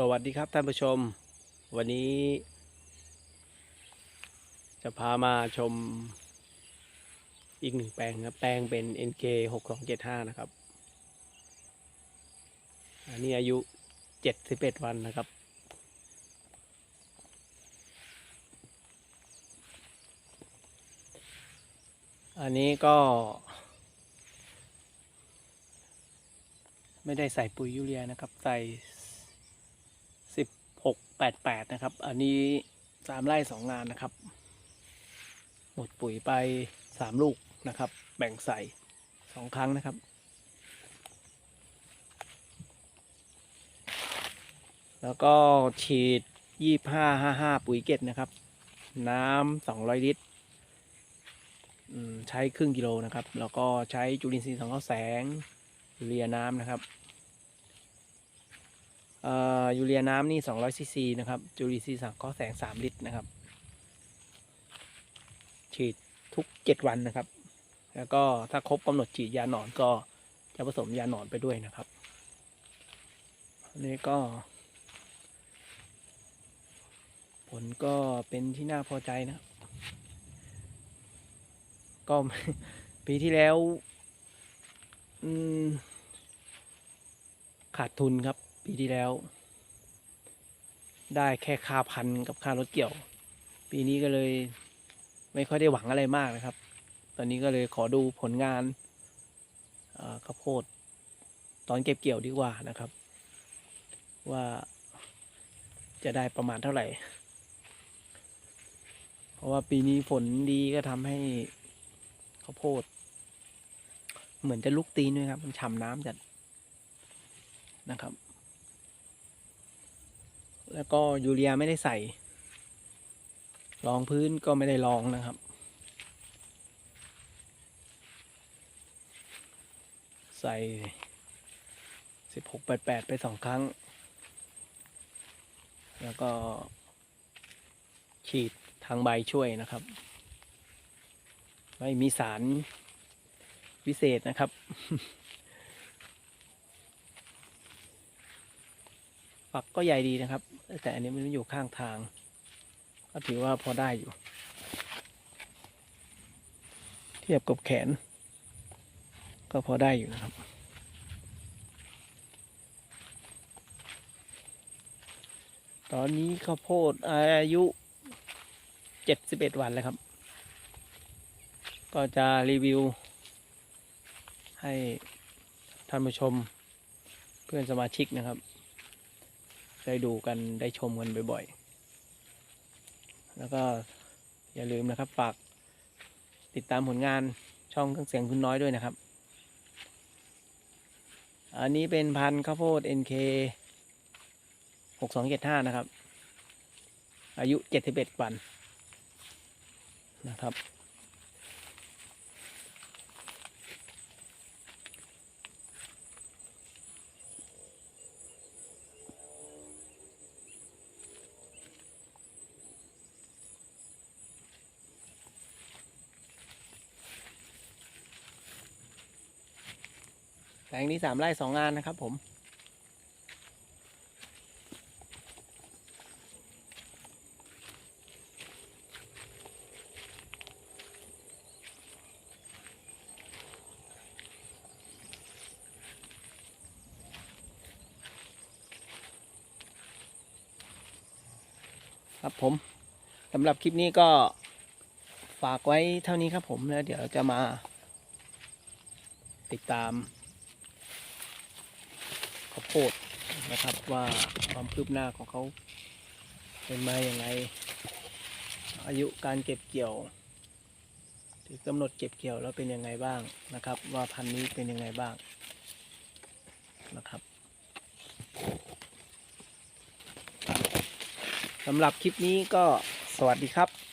สวัสดีครับท่านผู้ชม วันนี้ จะพามาชมอีกหนึ่งแปลงครับ แปลงเป็น NK 6275 นะครับ อันนี้อายุ 71 วันนะครับ อันนี้ก็ ไม่ได้ใส่ปุ๋ยยูเรียนะครับ ใส่ กแปดแปดนะครับ อันนี้สามไร่สองงานนะครับ หมดปุ๋ยไปสามลูกนะครับ แบ่งใส่สองครั้งนะครับ แล้วก็ฉีดยี่ห้าห้าห้าปุ๋ยเกตนะครับ น้ำสองร้อยลิตรใช้ครึ่งกิโลนะครับ แล้วก็ใช้จุลินทรีย์สังเคราะห์แสงเรียน้ำนะครับ ยูเรียน้ำนี่200ซีซีนะครับ จุลินทรีย์สังเคราะห์แสง 3 ลิตรนะครับ ฉีดทุก 7 วันนะครับ แล้วก็ถ้าครบกำหนดฉีดยาหนอนก็จะผสมยาหนอนไปด้วยนะครับอันนี้ก็ ผลก็เป็นที่น่าพอใจนะก็ปีที่แล้วขาดทุนครับ ปีที่แล้ว ได้แค่ค่าพันธุ์กับค่ารถเกี่ยว ปีนี้ก็เลย ไม่ค่อยได้หวังอะไรมากนะครับ ตอนนี้ก็เลยขอดูผลงานข้าวโพดตอนเก็บเกี่ยวดีกว่านะครับ ว่าจะได้ประมาณเท่าไหร่ เพราะว่าปีนี้ฝนดีก็ทำให้ข้าวโพด เหมือนจะลุกตีนด้วยครับ มันฉ่ำน้ำจัดนะครับ แล้วก็ยูเรียไม่ได้ใส่รองพื้นก็ไม่ได้รองนะครับ ใส่สิบหกแปดแปดไปสองครั้ง แล้วก็ฉีดทางใบช่วยนะครับ ไม่มีสารวิเศษนะครับ ฝักก็ใหญ่ดีนะครับ แต่อันนี้มันอยู่ข้างทาง ก็ถือว่าพอได้อยู่ เทียบกับแขน ก็พอได้อยู่นะครับตอนนี้ข้าวโพดอายุเจ็ดสิบเอ็ดวันแล้วครับ ก็จะรีวิว ให้ท่านผู้ชมเพื่อนสมาชิกนะครับ ได้ดูกันได้ชมกันบ่อยๆ แล้วก็อย่าลืมนะครับฝากติดตามผลงานช่องเครื่องเสียงคุณน้อยด้วยนะครับ อันนี้เป็นพันธุ์ข้าวโพด NK 6275 นะครับ อายุ 71 วันนะครับ ลงนี้สามไร่สองงานนะครับผมครับผมสำหรับคลิปนี้ก็ฝากไว้เท่านี้ครับผมแล้วเดี๋ยวจะมาติดตาม โพดนะครับ ว่าความคืบหน้าของเขาเป็นมาอย่างไงอายุการเก็บเกี่ยวถึงกำหนดเก็บเกี่ยวแล้วเป็นยังไงบ้างนะครับ ว่าพันธุ์นี้เป็นยังไงบ้างนะครับสำหรับคลิปนี้ก็สวัสดีครับ